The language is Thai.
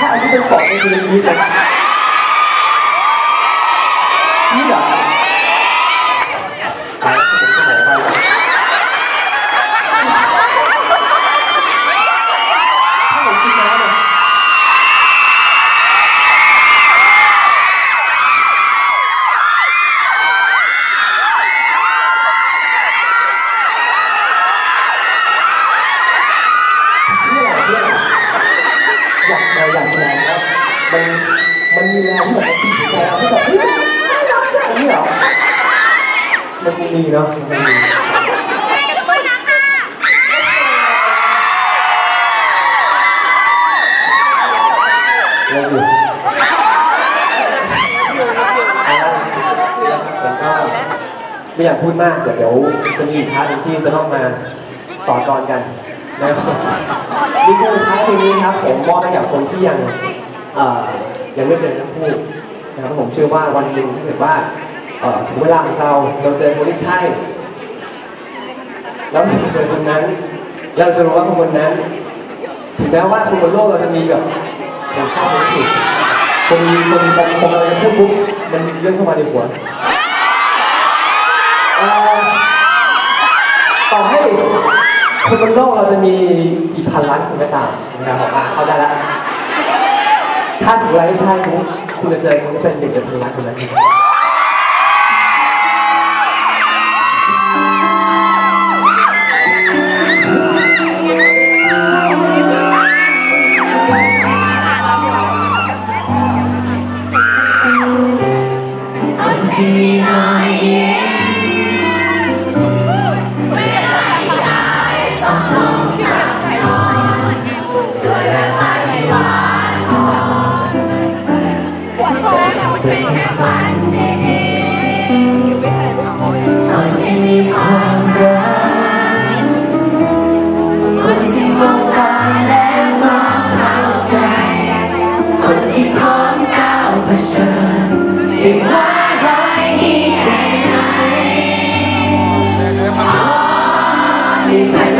ถ้าอันนี้เป็นปอกในคืนนี้นะ เนี่ยอยากเราอยากแชร์ครับมันมันมีแรงที่แบบตีใจเราที่แบบเฮ้ยน่ารักอะอย่างนี้เหรอมันมีเนาะมันมีเลิกอยู่แล้วก็ไม่อยากพูดมากเดี๋ยวเดี๋ยวจะมีอีกพาร์ทหนึ่งที่จะต้องมาสอนกรกันนะครับ นี่คือท้ายเพลงนี้ครับผมมอบให้กับคนที่ยังเอ่อยังไม่เจอทั้งคู่นะครับผมเชื่อว่าวันหนึ่งถ้าเกิดว่าเอ่อถึงเวลาของเราเราเจอคนที่ใช่ แล้วเราเจอคนนั้น เราจะรู้ว่าคนนั้นถึงแม้ว่าคนบนโลกเราจะมีแบบคนเข้าคนผิดคนมีคนมีคนอะไรพูดปุ๊บมันเรื่องเข้ามาในหัวต่อให้ คนบนโลกเราจะมีกี่พันล้านคนก็ตามนะครับผมอะเข้าได้แล้วถ้าถึงเวลาที่ใช่คุณคุณจะเจอคนที่เป็นหนึ่งในพันล้านคนนั้นคน เป็นแค่ฝันดีๆคนที่มีความรักคนที่มองตาและมองเข้าใจ คนที่พร้อมก้าวเผชิญไม่ว่าร้อยที่แค่ไหนข